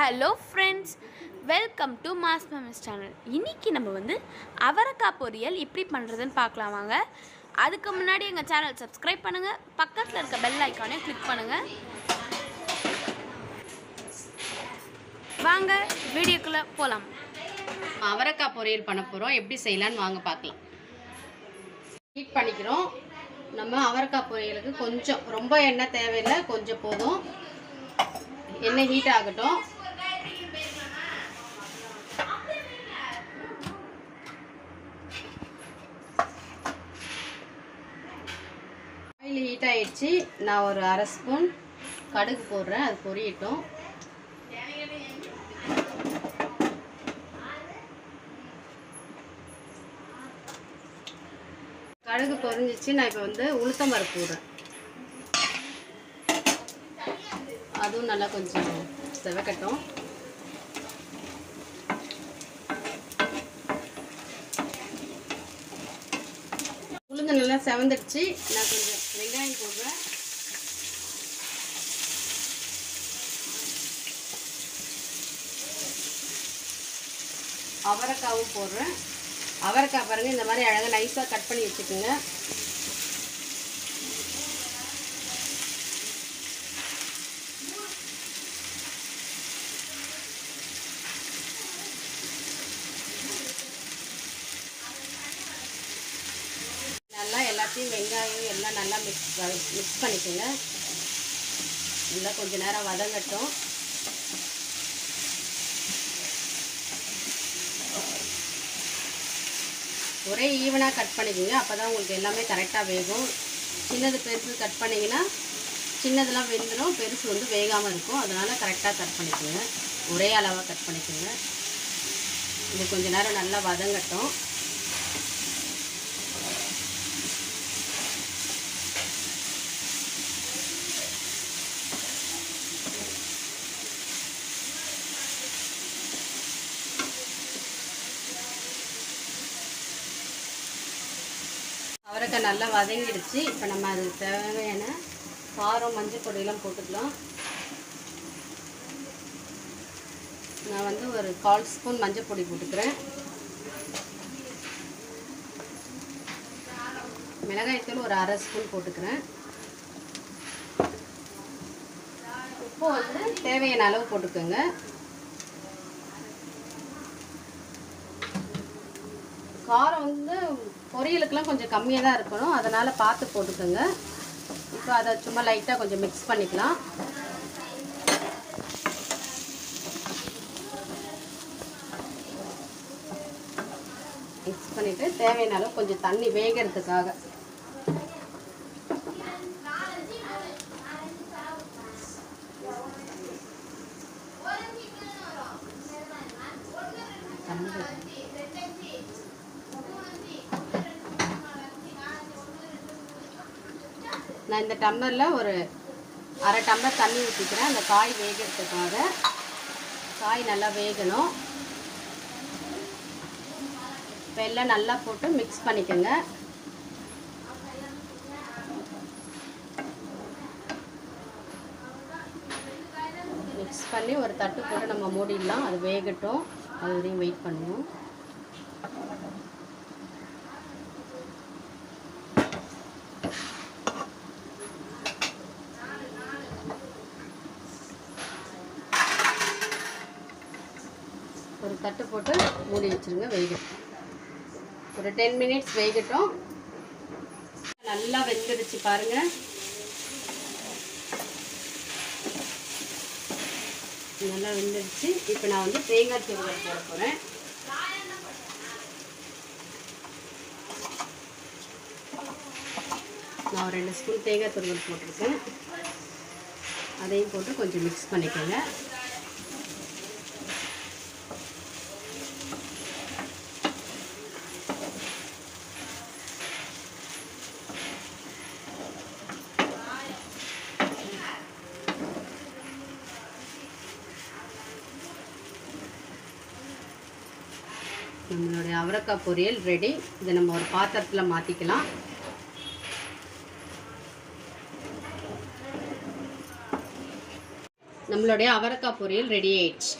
Hello friends welcome to mass memes channel இன்றைக்கி நம்ம வந்து அவரக்காய் பொரியல் எப்படி பண்ணுறதுன்னு பார்க்கலாம் வாங்க. அதுக்கு முன்னாடி எங்கள் சேனல் சப்ஸ்கிரைப் பண்ணுங்கள் பக்கத்தில் இருக்க பெல் ஐக்கானே கிளிக் பண்ணுங்கள் வாங்க வீடியோக்குள்ளே போகலாம் அவரைக்காய் பொரியல் பண்ண போகிறோம் எப்படி செய்யலான்னு வாங்க பார்க்கலாம். ஹீட் பண்ணிக்கிறோம். நம்ம அவரக்காய் பொரியலுக்கு கொஞ்சம் ரொம்ப எண்ணெய் தேவையில்லை கொஞ்சம் போதும். எண்ணெய் ஹீட் ஆகட்டும். ஹீட் நான் ஒரு அரை ஸ்பூன் கடுகு போடுறேன். அது பொரியட்டும். கடுகு பொரிஞ்சிச்சு. நான் இப்போ வந்து உளுத்தம் பருப்பு போடுறேன். அதுவும் நல்லா கொஞ்சம் செவக்கட்டும். உளுந்து நல்லா செவந்துடுச்சு. நான் கொஞ்சம் வெங்காயம் போடுறேன். அவரைக்காவும் போடுறேன். அவரைக்காய் பாருங்கள் இந்த மாதிரி அழகாக நைஸாக கட் பண்ணி வச்சுக்கோங்க. எல்லாம் நல்லா மிக்ஸ் மிக்ஸ் பண்ணிக்கோங்க. நல்லா கொஞ்சம் நேரம் வதங்கட்டும். ஒரே ஈவனாக கட் பண்ணிக்கோங்க. அப்போ தான் உங்களுக்கு எல்லாமே கரெக்டாக வேகும். சின்னது பெருசு கட் பண்ணிங்கன்னா சின்னதெல்லாம் வெந்துடும் பெருசு வந்து வேகாமல் இருக்கும். அதனால் கரெக்டாக கட் பண்ணிக்கோங்க. ஒரே அளவாக கட் பண்ணிக்கோங்க. இது கொஞ்சம் நேரம் நல்லா வதங்கட்டும். அவரைக்காய் நல்லா வதங்கிடுச்சு. இப்போ நம்ம அதுக்கு தேவையான காரம் மஞ்சள் பொடியெல்லாம் போட்டுக்கலாம். நான் வந்து ஒரு கால் ஸ்பூன் மஞ்சள் பொடி போட்டுக்கிறேன். மிளகாய்த்தூள் ஒரு அரை ஸ்பூன் போட்டுக்கிறேன். உப்பு வந்து தேவையான அளவு போட்டுக்கோங்க. காரம் வந்து பொரியலுக்கெல்லாம் கொஞ்சம் கம்மியாக தான் இருக்கணும். அதனால் பார்த்து போட்டுக்கோங்க. இப்போ அதை சும்மா லைட்டாக கொஞ்சம் மிக்ஸ் பண்ணிக்கலாம். மிக்ஸ் பண்ணிவிட்டு தேவையான அளவு கொஞ்சம் தண்ணி வேகிறதுக்காக. தண்ணி நான் இந்த டம்ளரில் ஒரு அரை டம்ளர் தண்ணி ஊற்றிக்கிறேன் அந்த காய் வேகிறதுக்காக. காய் நல்லா வேகணும். இப்போ எல்லாம் நல்லா போட்டு மிக்ஸ் பண்ணிக்கோங்க. மிக்ஸ் பண்ணி ஒரு தட்டு போட்டு நம்ம மூடிடலாம். அது வேகட்டும். அது வரையும் வெயிட் பண்ணுவோம். தட்டு போட்டு மூடி வச்சுருங்க வேகட்டும் ஒரு டென் மினிட்ஸ் வேகட்டும் நல்லா வெந்துடுச்சு பாருங்கள் நல்லா வெந்துடுச்சு. இப்போ நான் வந்து தேங்காய் துருவல் போட போகிறேன் நான் ஒரு ரெண்டு ஸ்பூன் தேங்காய் துருவல் போட்டிருக்கேன். அதையும் போட்டு கொஞ்சம் மிக்ஸ் பண்ணிக்கோங்க. நம்மளுடைய அவரைக்காய் பொரியல் ரெடி இதை நம்ம ஒரு பாத்திரத்தில் மாற்றிக்கலாம் நம்மளுடைய அவரைக்காய் பொரியல் ரெடி ஆயிடுச்சு.